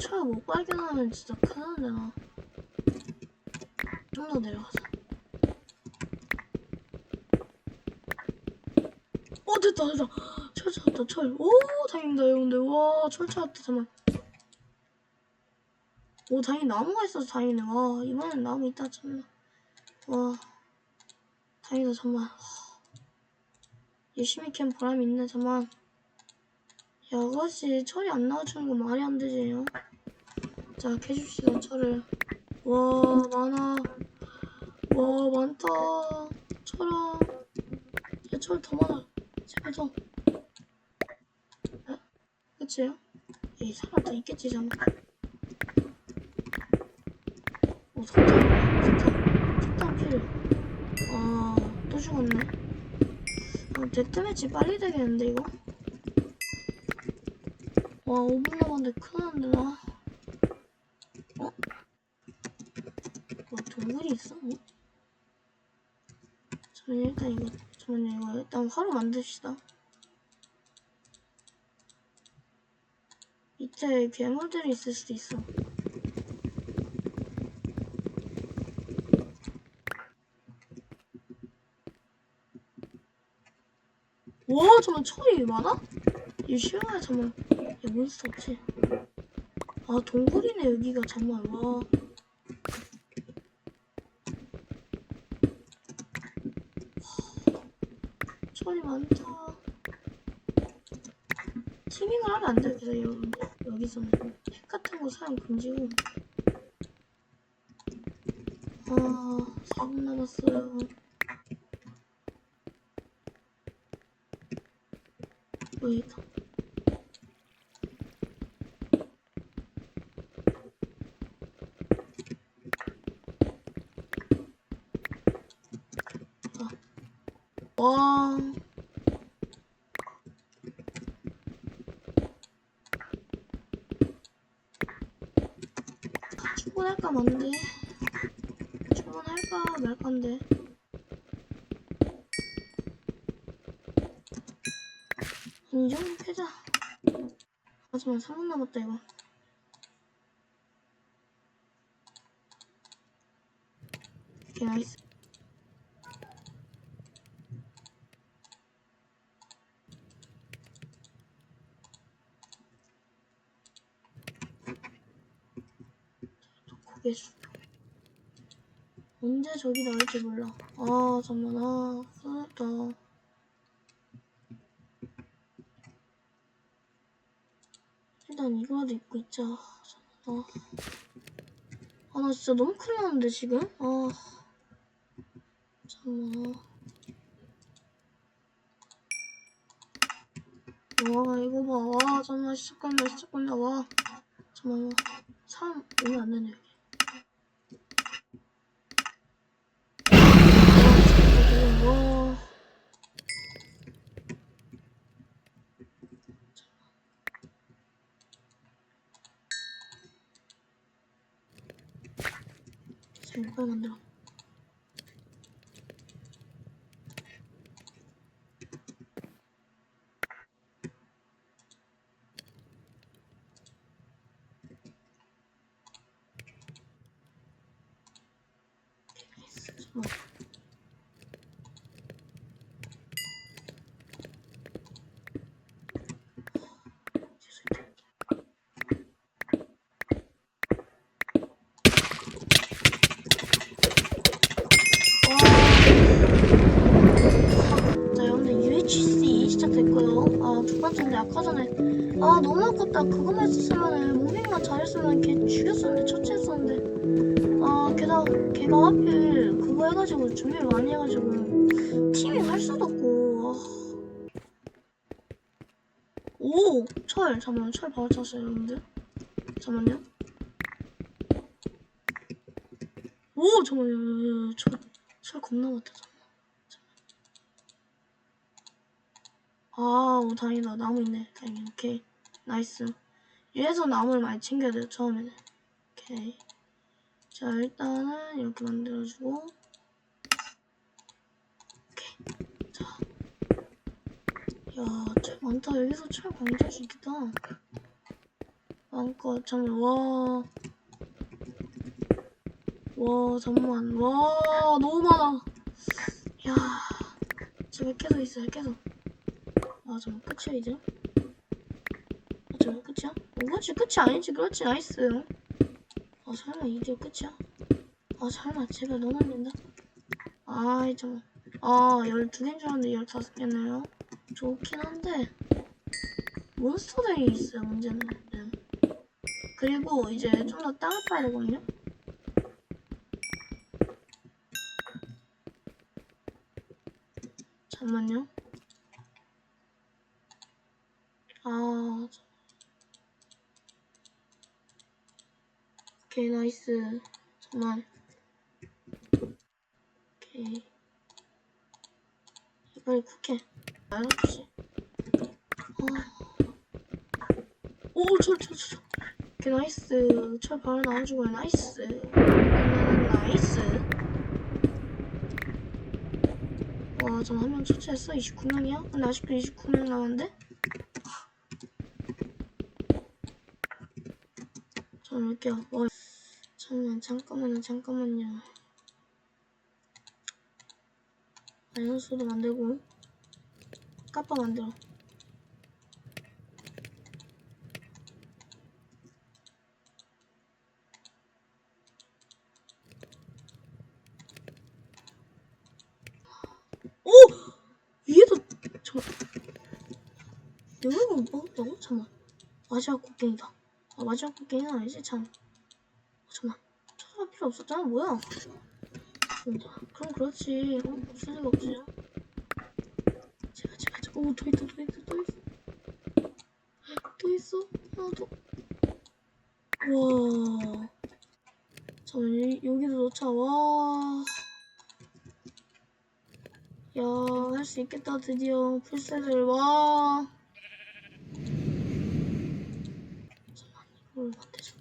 철못 발견하면 진짜 큰일 나. 좀 더 내려가자. 어 됐다 됐다. 철 찾았다 철. 오 다행이다 여러분들. 와 철 찾았다 잠만. 오 다행히 나무가 있어서 다행이네. 와 이번엔 나무 있다 잠만. 와 다행이다 잠만. 열심히 캔 보람이 있네 잠만. 야 아가씨 철이 안 나와주는 건 말이 안 되지. 요 자 캐줍시다 철을. 와 많아. 와 많다. 철아. 야 철 더 많아. 제발 더. 아, 그치요? 에이 사람 다 있겠지 잠깐. 오 석탄 석탄 석탄 필요. 아 또 죽었네. 아 데트매치 빨리 되겠는데 이거? 와 5분 남았는데 큰일 났네 나. 어? 뭐 동굴이 있어? 어? 저는 일단 이거 잠깐만요 이거 일단 화로 만듭시다 밑에 괴물들이 있을 수도 있어 와 잠깐 철이 많아? 이거 쉬워야 잠깐 야 몬스터 없지 아 동굴이네 여기가 정말 와 철이 많다. 티밍을 하면 안 돼. 그래서 여러분 여기서는 핵 같은 거 사용 금지고. 아, 4분 남았어요. 아. 와. 출근할까 만데 출근할까 말까인데 이 정도 패자 하지만 3분 남았다 이거 오케이 나이스 숙 언제 저기 나올지 몰라. 아, 잠깐만. 아, 큰일 났다. 일단 이거라도 입고 있자. 잠깐만. 아, 나 진짜 너무 큰일 났는데, 지금? 아. 잠깐만. 와, 이거 봐. 와, 잠깐만. 시작한다, 시작한다. 와. 잠깐만. 사람 오면 안 되네, 여기. 와. 지금 이걸 만들어. 나이스. 잠깐만. 자, 여러분들 UHC 시작됐고요. 아, 두 번째인데 아까 전에 아 너무 아깝다. 그거만 했으면은 무빙만 잘했으면 걔 죽였었는데 처치했었는데 아 게다가 걔가 하필 그거 해가지고 준비를 많이 해가지고 팀이 할 수도 없고 아. 오! 철! 잠깐만 철 바로 찼어요 여러분들 잠깐만요 오! 잠깐만요 철, 철 겁나 많다 아, 오, 다행이다. 나무 있네. 다행히. 오케이. 나이스. 위에서 나무를 많이 챙겨야 돼요, 처음에는. 오케이. 자, 일단은 이렇게 만들어주고. 오케이. 자. 야, 철 많다. 여기서 철 광자수 있겠다. 마음껏 잠깐 와. 와 잠만 와 너무 많아. 야 집에 계속 있어요 계속. 아 잠깐 끝이야 이제. 아 잠깐 끝이야? 어, 그렇지 끝이 아니지 그렇지 나이스. 아 설마 이게 끝이야? 아 설마 제발 너무 안 된다. 아이 잠깐. 아 12개인 줄 알았는데 15개네요. 좋긴 한데 몬스터들이 있어요 문제는. 네. 그리고 이제 좀 더 땅을 파야 되거든요. 잠만요. 아, 저- 오케이 나이스. 잠만. 오케이. 빨리 쿡해. 알았지. 아. 오, 철, 철, 철. 오케이 나이스. 철 바로 나와주고요. 나이스. 음, 나이스. 와, 전한명 처치했어. 29명이야? 근데 아직도 29명 남았는데? 전 올게요. 와, 잠깐만, 잠깐만요, 잠깐만요. 아이언소도 만들고, 까빠 만들어. 오! 위에도, 저, 못 먹었다고? 잠깐만. 마지막 곡괭이다. 아, 마지막 곡괭이는 아니지, 참. 어, 잠깐만. 찾아갈 필요 없었잖아, 뭐야. 음, 그럼 그렇지. 어, 없을 리가 없지. 제가, 제가, 제가. 오, 또 있다, 또 있다, 또 있어. 또 있어? 하나 더. 와. 잠깐만, 여- 여기도 넣자. 와. 야, 할 수 있겠다, 드디어. 풀셋을, 와. 이걸 만들자.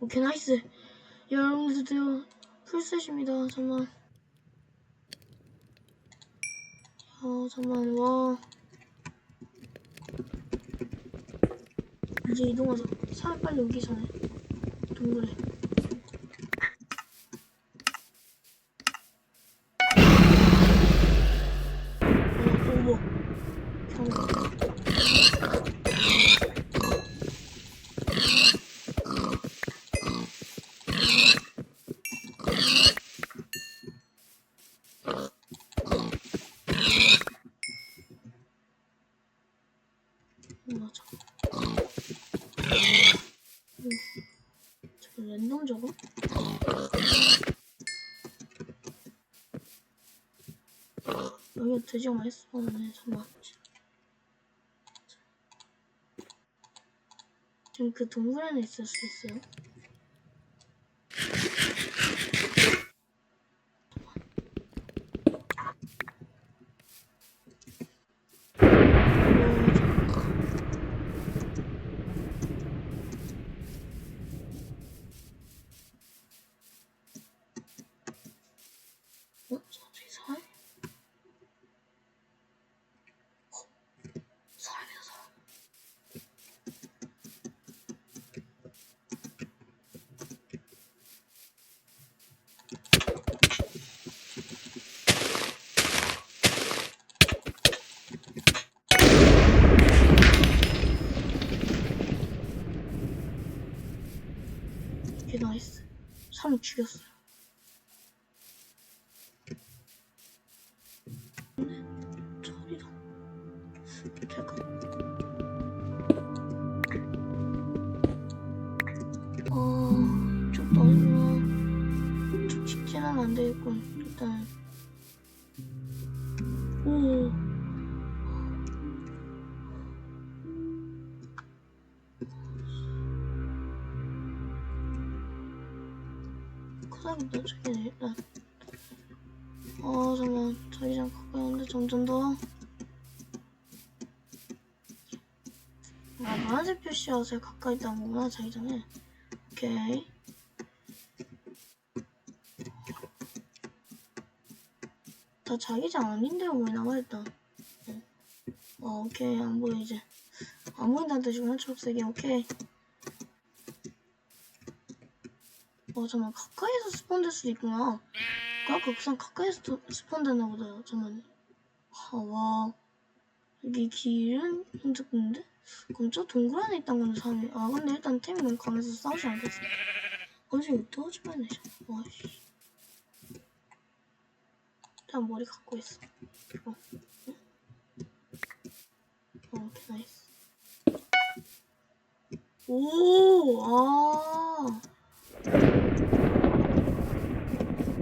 오케이, 나이스. 야, 여러분, 드디어 풀셋입니다. 잠만. 야, 잠만, 와. 이제 이동하자. 사람 빨리 오기 전에. 동굴에. 많이 스폰하네 잠깐만 지금 그 동굴 안에 있을 수 있어요 어? 저기 사람? 어? 사람이다 사람 오케이 나이스 사람 죽였어요 철이다. 잠깐. 어, 이쪽도 아니구나. 이쪽 직진하면 안 되겠군. 일단. 오. 크다기도 저기는 일단. 어, 잠깐만. 자기장 가까이 오는데 점점 더. 아, 노란색 제일 가까이 있다는 거구나, 자기장에. 오케이. 다 자기장 아닌데요, 왜 나와 일단. 어, 어, 오케이 안 보여 이제. 안 보인다는 뜻이구나 초록색이 오케이. 어 잠깐 가까이서 스폰될 수도 있구나. 아까 우선 가까이서 도- 스폰됐나 보다. 잠깐만. 아, 와 여기 길은 흔적인데? 그럼 저 동굴 안에 있단 건데 사람이. 아 근데 일단 템이 너무 강해서 싸우지 않겠어. 어제 떠오지 말네. 와씨. 일단 머리 갖고 있어. 어. 응? 어, 오케이, 나이스. 오, 아.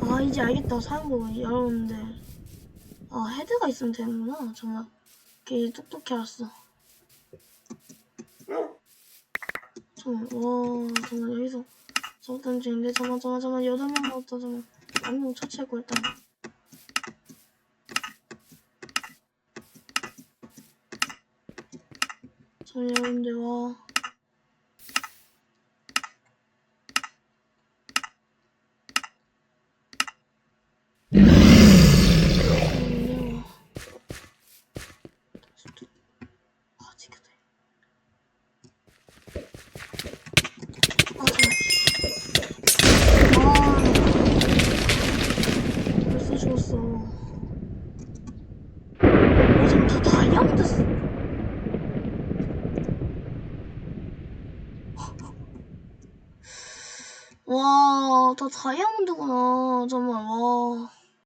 아, 이제 알겠다. 사용법을 열었는데. 아, 헤드가 있으면 되는구나. 정말. 개 똑똑히 알았어. 잠깐만, 와, 정말 여기서 저던 중인데, 잠깐만, 잠깐만, 잠깐만, 여덟 명 나왔다, 잠깐만. 한명 처치했고, 일단. 저 여러분들, 와. 음, 와. 아, 지켜다. 아, 잠깐만. 아, 벌써 죽었어. 어, 지금 다 다이아몬드 쓰... 와, 다 다이아몬드구나. 잠깐만, 와.